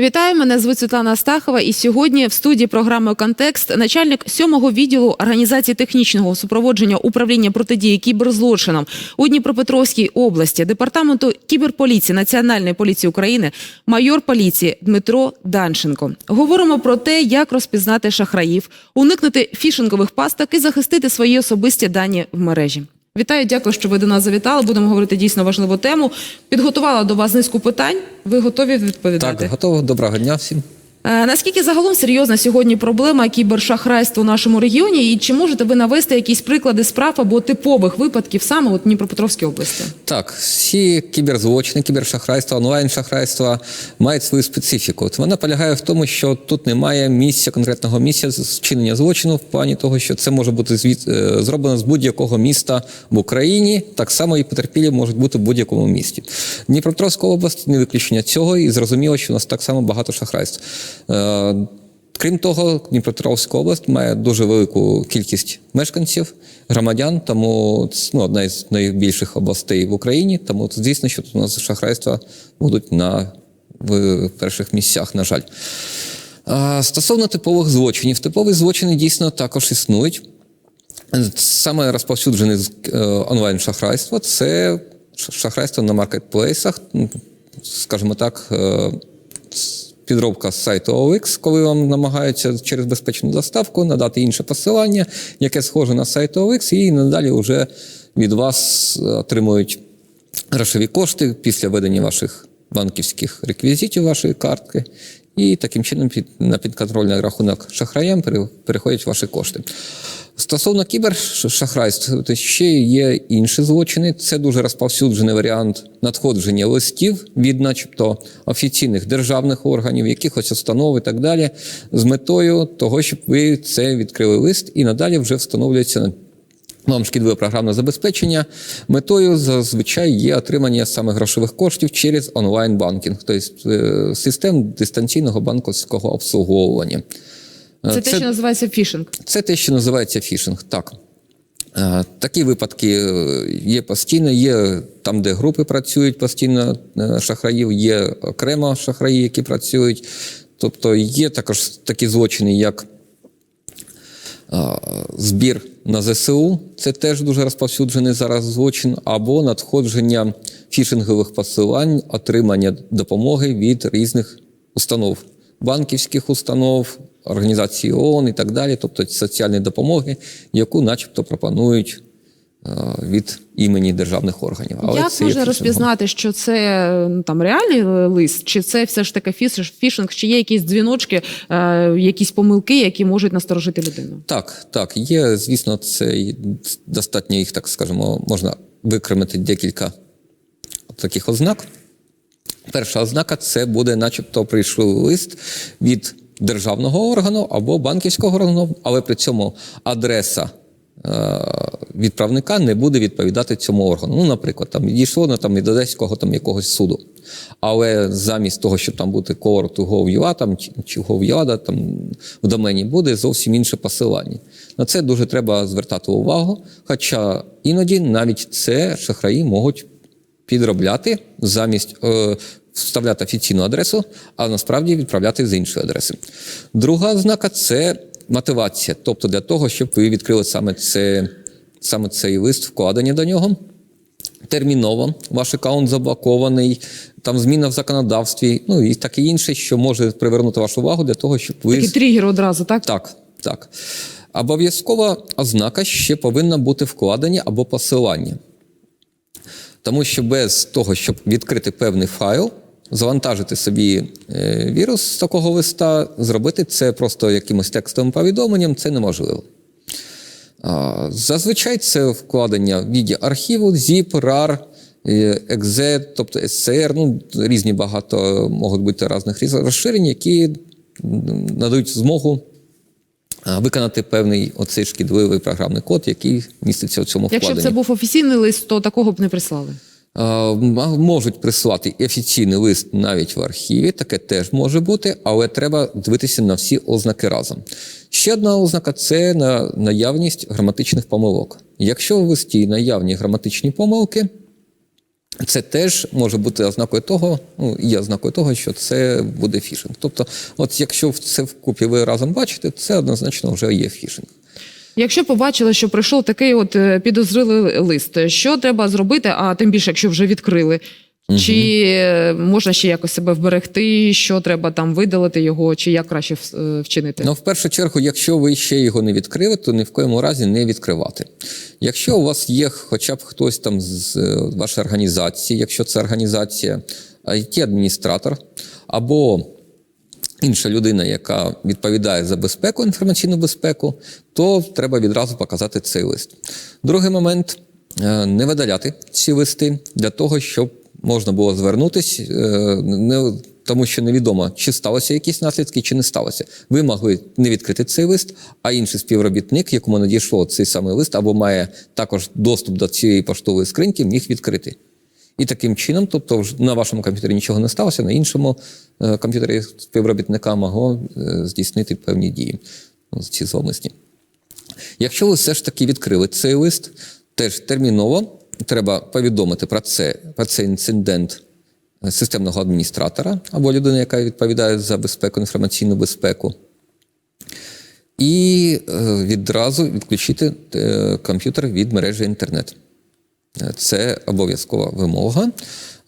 Вітаю, мене звуть Світлана Астахова. І сьогодні в студії програми Контекст начальник сьомого відділу організації технічного супроводження управління протидії кіберзлочинам у Дніпропетровській області департаменту кіберполіції Національної поліції України, майор поліції Дмитро Данченко. Говоримо про те, як розпізнати шахраїв, уникнути фішингових пасток і захистити свої особисті дані в мережі. Вітаю, дякую, що ви до нас завітали. Будемо говорити дійсно важливу тему. Підготувала до вас низку питань. Ви готові відповідати? Так, готово. Доброго дня всім. Е, Наскільки загалом серйозна сьогодні проблема кібершахрайства у нашому регіоні? І чи можете ви навести якісь приклади справ або типових випадків саме у Дніпропетровській області? Так, всі кіберзлочини, кібершахрайства, онлайн-шахрайства мають свою специфіку. От вона полягає в тому, що тут немає місця, конкретного місця вчинення злочину в плані того, що це може бути звід, е, зроблено з будь-якого міста в Україні. Так само і потерпілі можуть бути в будь-якому місті. Дніпропетровська область не виключення цього, і зрозуміло, що у нас так само багато шахрайств. Е, Крім того, Дніпропетровська область має дуже велику кількість мешканців, громадян, тому це ну, одна із найбільших областей в Україні. Тому звісно, що тут у нас шахрайства будуть на в перших місцях, на жаль. А, Стосовно типових злочинів, типові злочини дійсно також існують. Саме розповсюджене е, онлайн-шахрайство це шахрайство на маркетплейсах, скажімо так, е, підробка з сайту OLX, коли вам намагаються через безпечну доставку надати інше посилання, яке схоже на сайт OLX, і надалі вже від вас отримують грошові кошти після введення ваших банківських реквізитів вашої картки. І таким чином під, на підконтрольний рахунок шахраям пере- переходять ваші кошти. Стосовно кібершахрайств, то ще є інші злочини. Це дуже розповсюджений варіант надходження листів від, начебто, офіційних державних органів, якихось установ і так далі, з метою того, щоб ви це відкрили лист і надалі вже встановлюється вам шкідливе програмне забезпечення. Метою зазвичай є отримання саме грошових коштів через онлайн-банкінг, тобто е, систем дистанційного банківського обслуговування. Е, Це, те, що називається фішинг. це те, що називається фішинг. Так. Е, Такі випадки е, є постійно, є там, де групи працюють постійно шахраїв, є окремо шахраї, які працюють. Тобто є також такі злочини, як збір на ЗСУ, це теж дуже розповсюджений зараз злочин, або надходження фішингових посилань, отримання допомоги від різних установ, банківських установ, організацій ООН і так далі, тобто соціальні допомоги, яку начебто пропонують від імені державних органів. Як це можна розпізнати, що це ну, там реальний е, лист, чи це все ж таки фішинг, чи є якісь дзвіночки, е, якісь помилки, які можуть насторожити людину? Так, так, є, звісно, це достатньо їх, так скажемо, можна викремити декілька таких ознак. Перша ознака це буде, начебто, прийшов лист від державного органу або банківського органу, але при цьому адреса е, відправника не буде відповідати цьому органу. Ну, наприклад, там дійшло на там від одеського там якогось суду. Але замість того, щоб там бути core.gov.ua там чи, gov.ua, там в домені буде зовсім інше посилання. На це дуже треба звертати увагу. Хоча іноді навіть це шахраї можуть підробляти замість е, вставляти офіційну адресу, а насправді відправляти з іншої адреси. Друга ознака це мотивація, тобто для того, щоб ви відкрили саме, це, саме цей лист, вкладення до нього. Терміново ваш аккаунт заблокований, там зміна в законодавстві, ну і таке інше, що може привернути вашу увагу для того, щоб ви Такий тригер одразу, так? так, так. Обов'язкова ознака ще повинна бути вкладення або посилання. Тому що без того, щоб відкрити певний файл, завантажити собі е, вірус з такого листа, зробити це просто якимось текстовим повідомленням, це неможливо. Зазвичай це вкладення в віді архіву, ZIP, RAR, EXE, тобто SCR, ну, різні багато можуть бути різних розширень, які надають змогу виконати певний оцей шкідливий програмний код, який міститься в цьому Якщо б це був офіційний лист, то такого б не прислали. М- Можуть присилати офіційний лист навіть в архіві, таке теж може бути, але треба дивитися на всі ознаки разом. Ще одна ознака це на наявність граматичних помилок. Якщо в листі наявні граматичні помилки, Це теж може бути ознакою того, ну є ознакою того, що це буде фішинг. Тобто, от якщо це вкупі ви разом бачите, це однозначно вже є фішинг. Якщо побачили, що прийшов такий от е, підозрілий лист, що треба зробити, а тим більше, якщо вже відкрили, чи е, можна ще якось себе вберегти, що треба там видалити його, чи як краще е, вчинити? Ну, в першу чергу, якщо ви ще його не відкрили, то ні в коєму разі не відкривати. Якщо у вас є хоча б хтось там з вашої організації, якщо це організація IT-адміністратор або інша людина, яка відповідає за безпеку, інформаційну безпеку, то треба відразу показати цей лист. Другий момент е, не видаляти ці листи для того, щоб можна було звернутися, не, тому що невідомо, чи сталося якісь наслідки, чи не сталося. Ви могли не відкрити цей лист, а інший співробітник, якому надійшло цей самий лист, або має також доступ до цієї поштової скриньки, міг відкрити. І таким чином, тобто на вашому комп'ютері нічого не сталося, на іншому е, комп'ютері співробітника могло е, здійснити певні дії, ці зловмисні. Якщо ви все ж таки відкрили цей лист, теж терміново треба повідомити про це, про цей інцидент е, системного адміністратора або людини, яка відповідає за безпеку, інформаційну безпеку. І відразу відключити комп'ютер від мережі інтернет. Це обов'язкова вимога.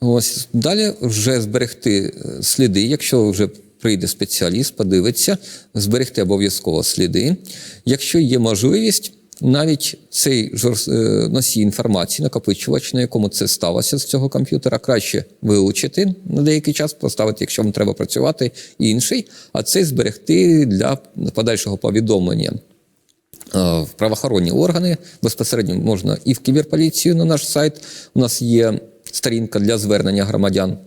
Ось далі вже зберегти е, сліди, якщо вже прийде спеціаліст, подивиться, зберегти обов'язково сліди. Якщо є можливість, навіть цей е, носій інформації, накопичувач, на якому це сталося з цього комп'ютера, краще вилучити на деякий час, поставити, якщо вам треба працювати, інший, а цей зберегти для подальшого повідомлення в правоохоронні органи. Безпосередньо можна і в кіберполіцію на наш сайт. У нас є сторінка для звернення громадян.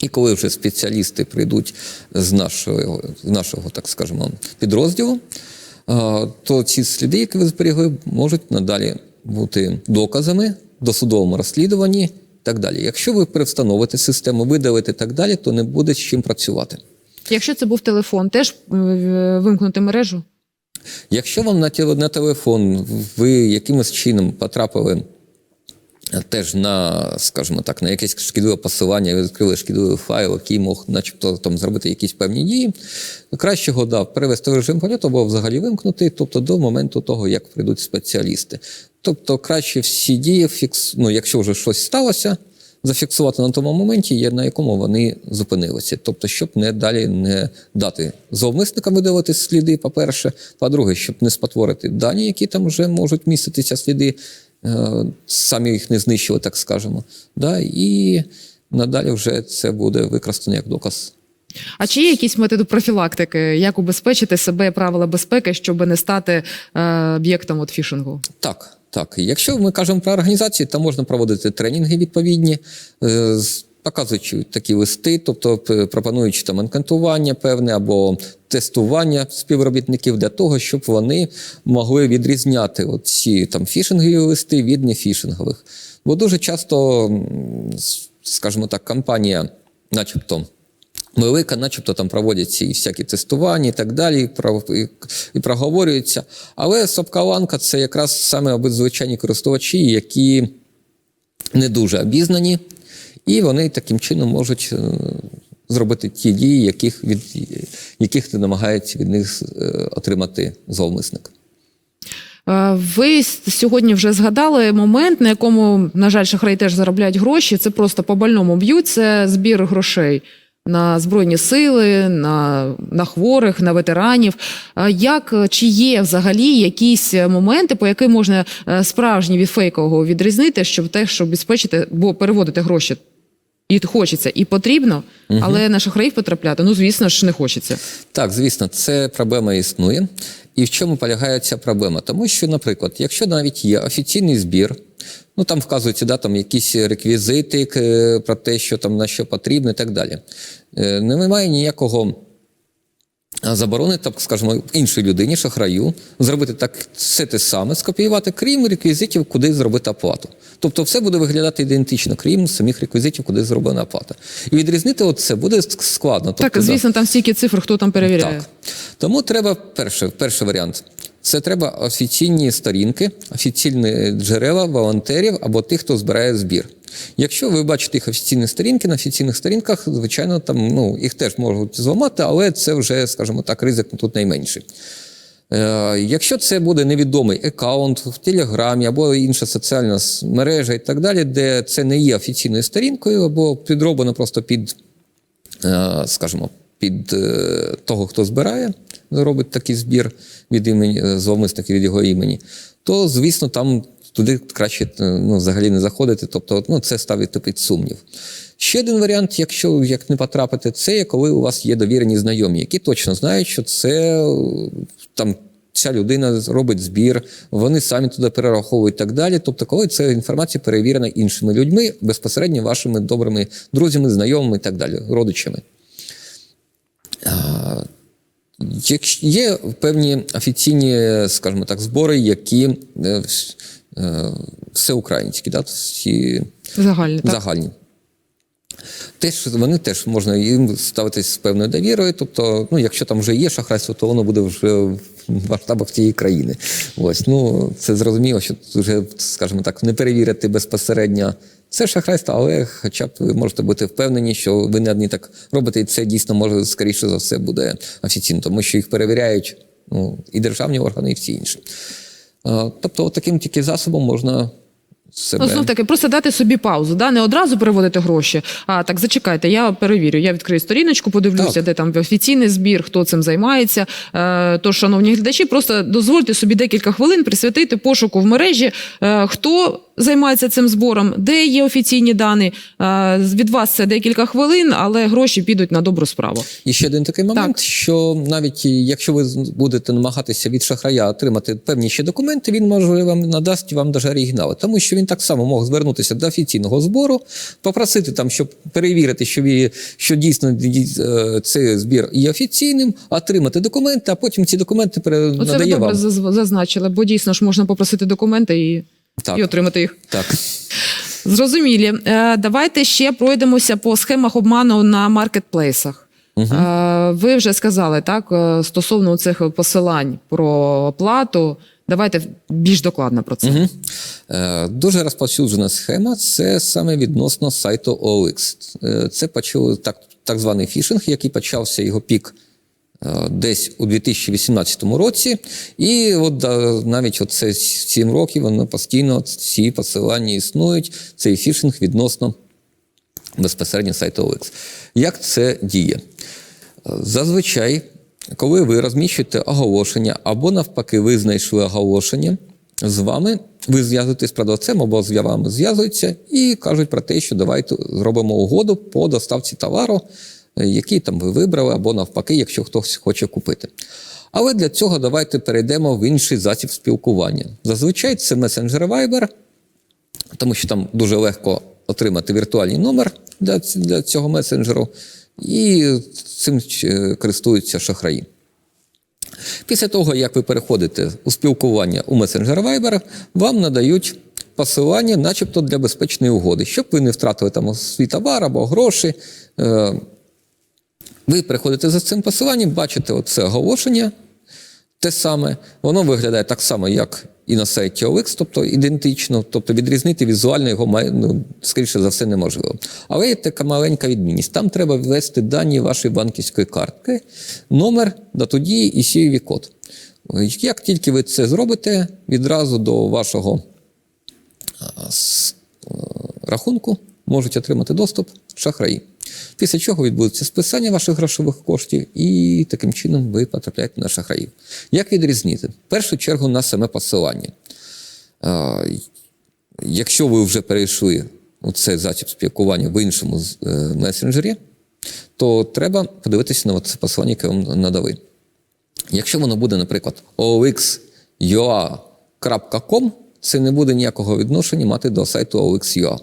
І коли вже спеціалісти прийдуть з нашого, з нашого так скажемо, підрозділу, е, то ці сліди, які ви зберігли, можуть надалі бути доказами досудовому розслідуванні і так далі. Якщо ви перевстановите систему, видалите і так далі, то не буде з чим працювати. Якщо це був телефон, теж е, вимкнути мережу? Якщо вам на, телефон ви якимось чином потрапили теж на, скажімо так, на якесь шкідливе посилання, ви відкрили шкідливий файл, який мог, начебто, там зробити якісь певні дії, краще його да, перевести в режим польоту або взагалі вимкнути, тобто до моменту того, як прийдуть спеціалісти. Тобто краще всі дії, фікс, ну, якщо вже щось сталося, зафіксувати на тому моменті, на якому вони зупинилися. Тобто, щоб не далі не дати зловмисникам видалити сліди, по-перше. По-друге, щоб не спотворити дані, які там вже можуть міститися сліди, е, самі їх не знищили, так скажемо. Да? І надалі вже це буде використано як доказ. А чи є якісь методи профілактики, як убезпечити себе правила безпеки, щоб не стати е, об'єктом от фішингу? Так, так. Якщо ми кажемо про організації, то можна проводити тренінги відповідні, е, показуючи такі листи, тобто пропонуючи там анкетування певне або тестування співробітників для того, щоб вони могли відрізняти ці там фішингові листи від нефішингових. Бо дуже часто, скажімо так, компанія, начебто. Велика, начебто там проводяться і всякі тестування і так далі, і, і, проговорюються. Але сопкаланка це якраз саме обидзвичайні користувачі, які не дуже обізнані, і вони таким чином можуть е, зробити ті дії, яких, від, яких не намагається від них е, отримати зловмисник. Е, Ви сьогодні вже згадали момент, на якому, на жаль, шахраї теж заробляють гроші. Це просто по больному б'ють. Це збір грошей на збройні сили, на, на хворих, на ветеранів. Як чи є взагалі якісь моменти, по яким можна е, справжнє від фейкового відрізнити, щоб те, щоб безпечити, бо переводити гроші. І хочеться, і потрібно, але на шахраїв потрапляти, ну звісно ж, не хочеться. Так, звісно, це проблема існує. І в чому полягає ця проблема? Тому що, наприклад, якщо навіть є офіційний збір, ну там вказуються да, там якісь реквізити е, про те, що там на що потрібно, і так далі. Е, Немає ніякого заборони, так скажімо, іншій людині, шахраю, зробити так все те саме, скопіювати, крім реквізитів, куди зробити оплату. Тобто все буде виглядати ідентично, крім самих реквізитів, куди зроблена оплата. І відрізнити це буде складно. Так, Тобто, да. звісно, там стільки цифр, хто там перевіряє. Так. Тому треба перший, перший варіант. Це треба офіційні сторінки, офіційні джерела волонтерів або тих, хто збирає збір. Якщо ви бачите їх офіційні сторінки, на офіційних сторінках, звичайно, там ну, їх теж можуть зламати, але це вже, скажімо так, ризик тут найменший. Е, Якщо це буде невідомий аккаунт в Телеграмі або інша соціальна мережа і так далі, де це не є офіційною сторінкою, або підроблено просто під, е, скажімо, під е, того, хто збирає, робить такий збір від імені е, зловмисників від його імені, то звісно там туди краще е, ну, взагалі не заходити. Тобто, ну, це ставити під сумнів. Ще один варіант, якщо як не потрапити, це коли у вас є довірені знайомі, які точно знають, що це там. Ця людина робить збір, вони самі туди перераховують і так далі. Тобто, коли ця інформація перевірена іншими людьми, безпосередньо вашими добрими друзями, знайомими і так далі, родичами. Є певні офіційні, скажімо так, збори, які е, е, всеукраїнські, да, всі загальні. так? Теж вони теж можна їм ставитись з певною довірою. Тобто, ну, якщо там вже є шахрайство, то воно буде вже в масштабах цієї країни. Ось, ну, це зрозуміло, що вже, скажімо так, не перевірити безпосередньо це шахрайство, але хоча б ви можете бути впевнені, що ви не одні так робите, і це дійсно може, скоріше за все, буде офіційно, тому що їх перевіряють ну, і державні органи, і всі інші. Тобто, таким тільки засобом можна себе. Ну, знов таки, просто дати собі паузу, да? не одразу переводити гроші. А так, зачекайте, я перевірю. Я відкрию сторіночку, подивлюся, Так. де там офіційний збір, хто цим займається. Е, Тож, шановні глядачі, просто дозвольте собі декілька хвилин присвятити пошуку в мережі, е, хто займається цим збором, де є офіційні дані. Е, від вас це декілька хвилин, але гроші підуть на добру справу. І ще один такий момент, Так. що навіть якщо ви будете намагатися від шахрая отримати певні ще документи, він може вам надасть вам даже оригінали, тому що він так само мог звернутися до офіційного збору, попросити там, щоб перевірити, що, ві- що дійсно е, цей збір є офіційним, отримати документи, а потім ці документи пере- Оце ви добре вам. зазначили, бо дійсно ж можна попросити документи і, Так. і отримати їх. Так. Зрозумілі. Е, Давайте ще пройдемося по схемах обману на маркетплейсах. Е, Ви вже сказали так е, стосовно цих посилань про оплату. Давайте більш докладно про це. Е, Дуже розповсюджена схема це саме відносно сайту OLX. Це почав так, так званий фішинг, який почався його пік десь у 2018 році. І от навіть оце 7 років воно постійно ці посилання існують. Цей фішинг відносно безпосередньо сайту OLX. Як це діє? Зазвичай, коли ви розміщуєте оголошення, або навпаки, ви знайшли оголошення, з вами ви зв'язуєтесь з продавцем або з вами зв'язуються і кажуть про те, що давайте зробимо угоду по доставці товару, е, який там ви вибрали, або навпаки, якщо хтось хоче купити. Але для цього давайте перейдемо в інший засіб спілкування. Зазвичай це месенджер Viber, тому що там дуже легко отримати віртуальний номер для, цього месенджеру, і цим е, користуються шахраї. Після того, як ви переходите у спілкування у месенджер Viber, вам надають посилання, начебто для безпечної угоди, щоб ви не втратили там свій товар або гроші. Ви переходите за цим посиланням, бачите оце оголошення, те саме, воно виглядає так само, як і на сайті OLX, тобто ідентично, тобто відрізнити візуально його ну, скоріше за все неможливо. Але є така маленька відмінність. Там треба ввести дані вашої банківської картки, номер, дії і cvv код. Як тільки ви це зробите, відразу до вашого е, рахунку можуть отримати доступ шахраї. Після чого відбудеться списання ваших грошових коштів, і таким чином ви потрапляєте на шахраїв. Як відрізнити? В першу чергу на саме посилання. Якщо ви вже перейшли у цей засіб спілкування в іншому е, месенджері, то треба подивитися на це посилання, яке вам надали. Якщо воно буде, наприклад, olx.ua.com, це не буде ніякого відношення мати до сайту olx.ua.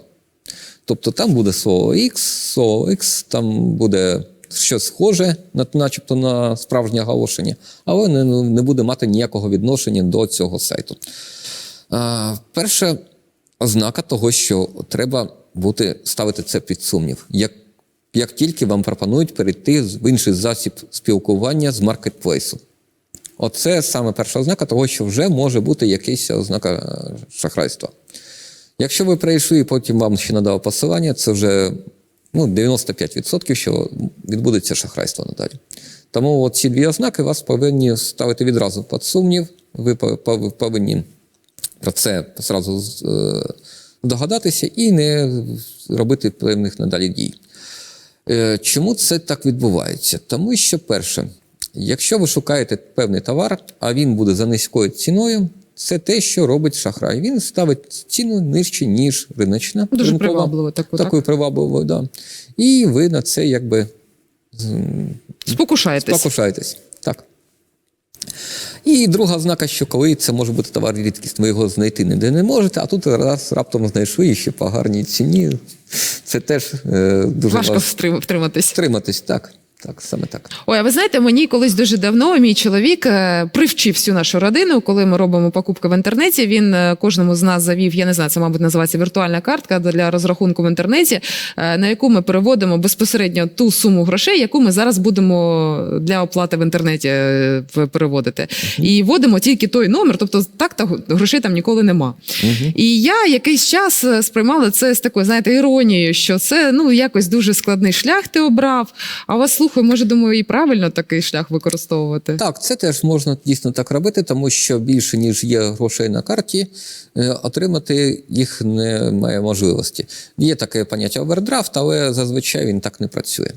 Тобто там буде слово X, слово X, там буде щось схоже, на- начебто на справжнє оголошення, але не, не буде мати ніякого відношення до цього сайту. А, перша ознака того, що треба бути, ставити це під сумнів. Як, як тільки вам пропонують перейти в інший засіб спілкування з маркетплейсу. Оце саме перша ознака того, що вже може бути якась ознака е, шахрайства. Якщо ви прийшли і потім вам ще надав посилання, це вже ну, 95%, що відбудеться шахрайство надалі. Тому ці дві ознаки вас повинні ставити відразу під сумнів. Ви пов- пов- повинні про це зразу е, догадатися і не робити певних надалі дій. Е, Чому це так відбувається? Тому що, перше, якщо ви шукаєте певний товар, а він буде за низькою ціною, це те, що робить шахрай. Він ставить ціну нижче, ніж риночна. Дуже ринкова. привабливо таку, так? Привабливою, да. І ви на це якби Спокушаєтесь. Спокушайтесь. Так. І друга ознака, що коли це може бути товар рідкість, ви його знайти ніде не можете, а тут раз раптом знайшли і ще по гарній ціні. Це теж е, дуже Важко важко втрим- втриматись. Так, так, саме так. Ой, а ви знаєте, мені колись дуже давно мій чоловік е, привчив всю нашу родину, коли ми робимо покупки в інтернеті. Він е, кожному з нас завів, я не знаю, це мабуть називається віртуальна картка для розрахунку в інтернеті, е, на яку ми переводимо безпосередньо ту суму грошей, яку ми зараз будемо для оплати в інтернеті е, в- переводити. І вводимо тільки той номер, тобто так та грошей там ніколи нема. І я якийсь час сприймала це з такою, знаєте, іронією, що це ну якось дуже складний шлях ти обрав. А вас слухаю, може, думаю, і правильно такий шлях використовувати. Так, це теж можна дійсно так робити, тому що більше, ніж є грошей на карті, е, отримати їх немає можливості. Є таке поняття овердрафт, але зазвичай він так не працює.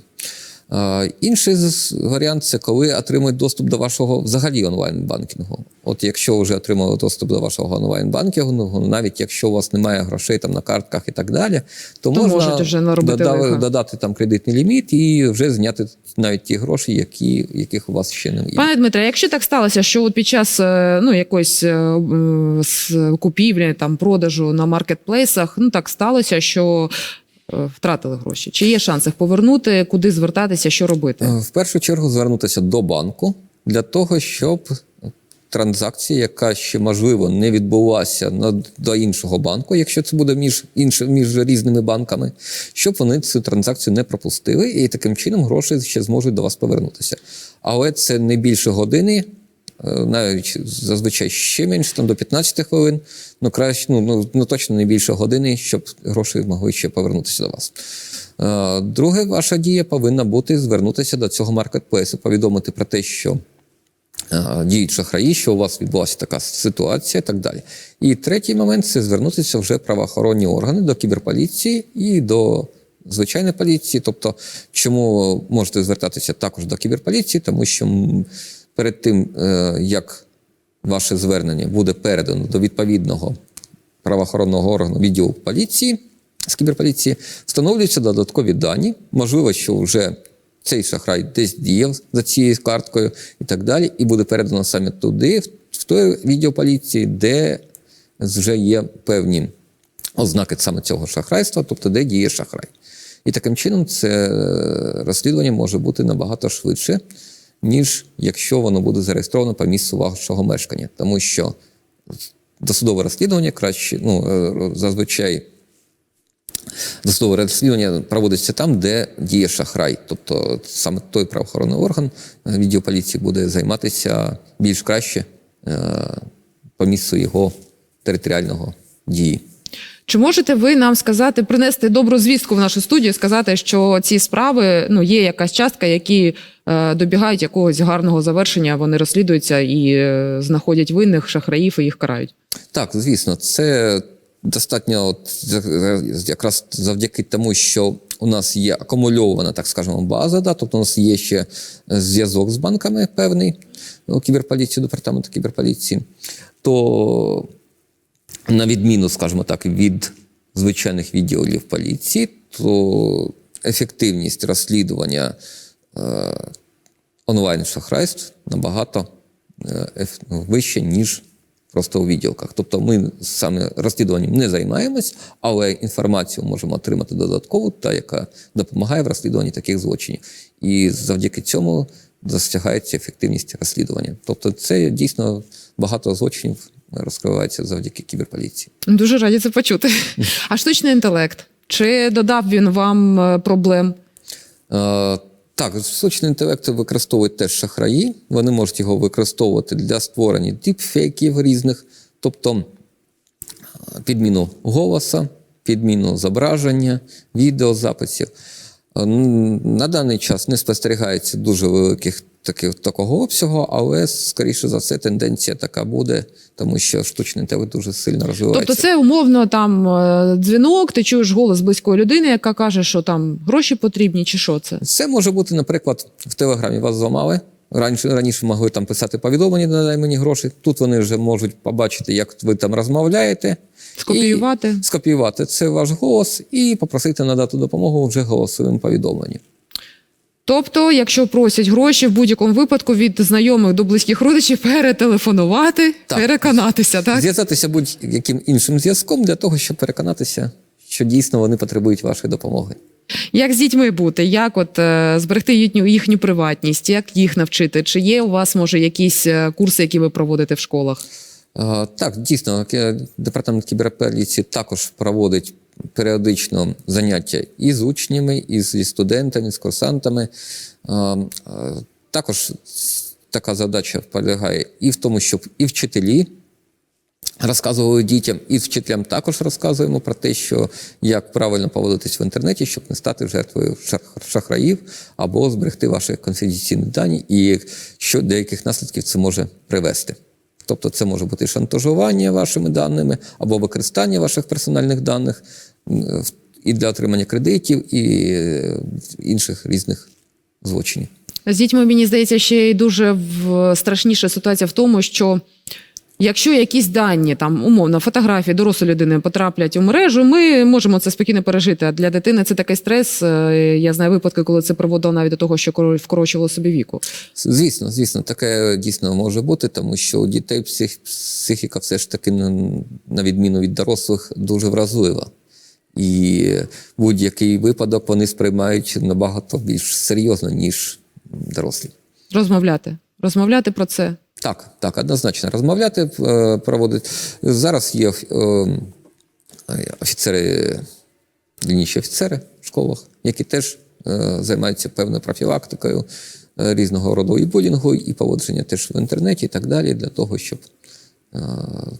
Е, Інший варіант це коли отримують доступ до вашого взагалі онлайн-банкінгу. От якщо вже отримали доступ до вашого онлайн-банкінгу, навіть якщо у вас немає грошей там на картках і так далі, то, То можна вже наробити додати там кредитний ліміт і вже зняти навіть ті гроші, які, яких у вас ще немає. Пане Дмитре, якщо так сталося, що от під час е, ну якоїсь е, з- купівлі там продажу на маркетплейсах, ну так сталося, що е, втратили гроші. Чи є шанс їх повернути? Куди звертатися? Що робити? Е, В першу чергу звернутися до банку для того, щоб транзакція, яка ще можливо не відбулася на- до іншого банку, якщо це буде між інш, між різними банками, щоб вони цю транзакцію не пропустили, і таким чином гроші ще зможуть до вас повернутися. Але це не більше години. Е, Навіть зазвичай ще менше, там до 15 хвилин, ну краще, ну, ну, ну точно не більше години, щоб гроші могли ще повернутися до вас. Е, Друге, ваша дія повинна бути звернутися до цього маркетплейсу, повідомити про те, що е, діють шахраї, що у вас відбулася така ситуація і так далі. І третій момент це звернутися вже правоохоронні органи до кіберполіції і до звичайної поліції. Тобто, чому можете звертатися також до кіберполіції, тому що перед тим, е, як ваше звернення буде передано до відповідного правоохоронного органу відділу поліції з кіберполіції, встановлюються додаткові дані. Можливо, що вже цей шахрай десь діяв за цією карткою і так далі, і буде передано саме туди, в- той відділ поліції, де вже є певні ознаки саме цього шахрайства, тобто де діє шахрай. І таким чином це е, розслідування може бути набагато швидше, ніж якщо воно буде зареєстровано по місцю вашого мешкання. Тому що досудове розслідування краще, ну, е, зазвичай досудове розслідування проводиться там, де діє шахрай. Тобто саме той правоохоронний орган, е, відділ поліції буде займатися більш краще е, по місцю його територіального дії. Чи можете ви нам сказати, принести добру звістку в нашу студію, сказати, що ці справи ну є якась частка, які е, добігають якогось гарного завершення, вони розслідуються і е, знаходять винних шахраїв і їх карають? Так, звісно, це достатньо от, якраз завдяки тому, що у нас є акумульована, так скажемо, база, да, тобто у нас є ще зв'язок з банками певний у кіберполіції, департаменту кіберполіції, то на відміну, скажімо так, від звичайних відділів поліції, то ефективність розслідування е, онлайн-шахрайств набагато е, ну, вища, ніж просто у відділках. Тобто ми саме розслідуванням не займаємось, але інформацію можемо отримати додаткову, та яка допомагає в розслідуванні таких злочинів. І завдяки цьому досягається ефективність розслідування. Тобто, це дійсно багато злочинів розкривається завдяки кіберполіції. Дуже раді це почути. А штучний інтелект? Чи додав він вам е, проблем? Е, Так, штучний інтелект використовують теж шахраї. Вони можуть його використовувати для створення діпфейків різних. Тобто підміну голоса, підміну зображення, відеозаписів. Е, На даний час не спостерігається дуже великих таких, такого обсягу, але, скоріше за все, тенденція така буде, тому що штучний інтелект дуже сильно розвивається. Тобто, це умовно там е, дзвінок, ти чуєш голос близької людини, яка каже, що там гроші потрібні, чи що це? Це може бути, наприклад, в Телеграмі вас зламали. Раніше, раніше могли там писати повідомлення, надай мені гроші. Тут вони вже можуть побачити, як ви там розмовляєте. Скопіювати? І скопіювати це ваш голос і попросити надати допомогу вже голосовим повідомленням. Тобто, якщо просять гроші в будь-якому випадку від знайомих до близьких родичів, перетелефонувати, Так. переконатися, так? Зв'язатися будь-яким іншим зв'язком для того, щоб переконатися, що дійсно вони потребують вашої допомоги. Як з дітьми бути? Як от е, зберегти їхню, їхню приватність? Як їх навчити? Чи є у вас може якісь е, курси, які ви проводите в школах? Е, Так, дійсно, департамент кіберполіції також проводить періодично заняття і з учнями, і зі студентами, з курсантами. Е, е, Також така задача полягає і в тому, щоб і вчителі розказували дітям, і вчителям також розказуємо про те, що як правильно поводитись в інтернеті, щоб не стати жертвою шах- шахраїв або зберегти ваші конфіденційні дані, і що до яких наслідків це може привести. Тобто це може бути шантажування вашими даними або використання ваших персональних даних і для отримання кредитів, і е, інших різних злочинів. З дітьми, мені здається, ще й дуже страшніша ситуація в тому, що якщо якісь дані, там умовно, фотографії дорослої людини потраплять у мережу, ми можемо це спокійно пережити. А для дитини це такий стрес. Е, Я знаю випадки, коли це приводило навіть до того, що коро- вкорочувало собі віку. Звісно, звісно, таке дійсно може бути, тому що у дітей псих, психіка все ж таки, на відміну від дорослих, дуже вразлива. І будь-який випадок вони сприймають набагато більш серйозно, ніж дорослі. Розмовляти. Розмовляти про це. Так, так, однозначно розмовляти, е, проводити. Зараз є е, офіцери, дільніші офіцери в школах, які теж е, займаються певною профілактикою різного роду і булінгу, і поводження теж в інтернеті, і так далі, для того, щоб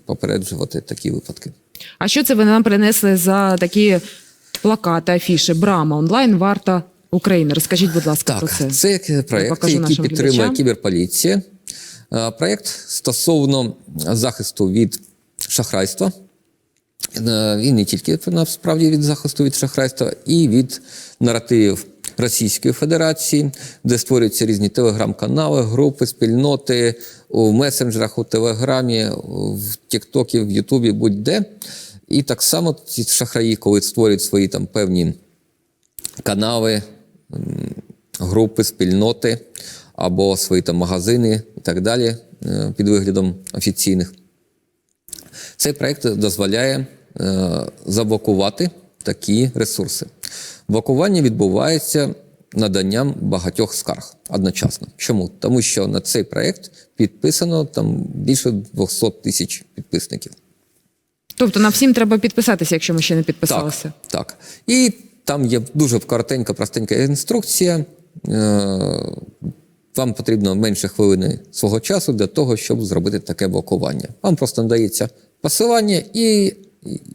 попереджувати такі випадки. А що це ви нам принесли за такі плакати, афіши? Брама онлайн варта України. Розкажіть, будь ласка, про це. це проєкт, який підтримує глядачам. кіберполіція. Е, Проєкт стосовно захисту від шахрайства. Е, Він не тільки насправді від захисту від шахрайства, і від наративів Російської Федерації, де створюються різні телеграм-канали, групи, спільноти у месенджерах, у Телеграмі, в Тіктокі, в Ютубі, будь-де. І так само ці шахраї, коли створюють свої там певні канали, групи, спільноти або свої там магазини і так далі е, під виглядом офіційних. Цей проект дозволяє е, заблокувати такі ресурси. Блокування відбувається наданням багатьох скарг одночасно. Чому? Тому що на цей проект підписано там більше 200 тисяч підписників. Тобто нам всім треба підписатися, якщо ми ще не підписалися. Так, так. І там є дуже коротенька, простенька інструкція. Е, Вам потрібно менше хвилини свого часу для того, щоб зробити таке блокування. Вам просто надається посилання, і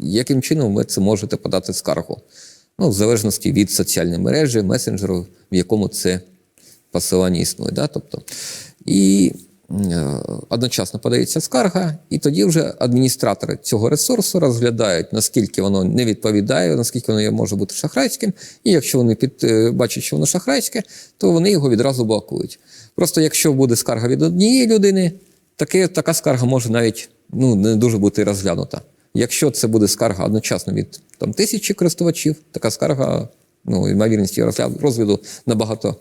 яким чином ви це можете подати скаргу. Ну, в залежності від соціальної мережі, месенджеру, в якому це посилання існує. Да? Тобто, і одночасно подається скарга, і тоді вже адміністратори цього ресурсу розглядають, наскільки воно не відповідає, наскільки воно може бути шахрайським. І якщо вони під, е, бачать, що воно шахрайське, то вони його відразу блокують. Просто якщо буде скарга від однієї людини, таке, така скарга може навіть ну, не дуже бути розглянута. Якщо це буде скарга одночасно від там, тисячі користувачів, така скарга, ну, ймовірність її розгляду набагато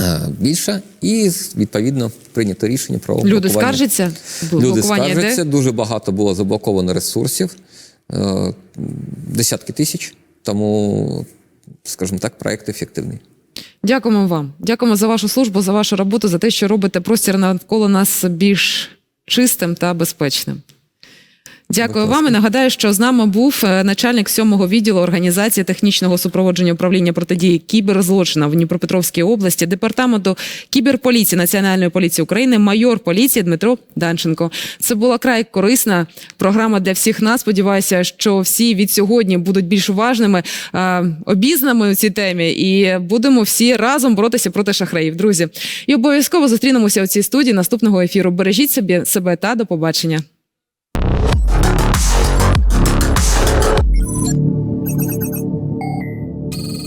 е, більша, і відповідно прийнято рішення про Люди скаржаться? Люди Блокування скаржаться, дуже багато було заблоковано ресурсів, е, десятки тисяч. Тому, скажімо так, проект ефективний. Дякуємо вам. Дякуємо за вашу службу, за вашу роботу, за те, що робите простір навколо нас більш чистим та безпечним. Дякую Будь вам. І нагадаю, що з нами був е, начальник сьомого відділу організації технічного супроводження управління протидії кіберзлочинам в Дніпропетровській області, департаменту кіберполіції Національної поліції України, майор поліції Дмитро Данченко. Це була край корисна програма для всіх нас. Сподіваюся, що всі від сьогодні будуть більш уважними, е, обізнаними у цій темі, і будемо всі разом боротися проти шахраїв. Друзі, і обов'язково зустрінемося у цій студії наступного ефіру. Бережіть собі себе та до побачення.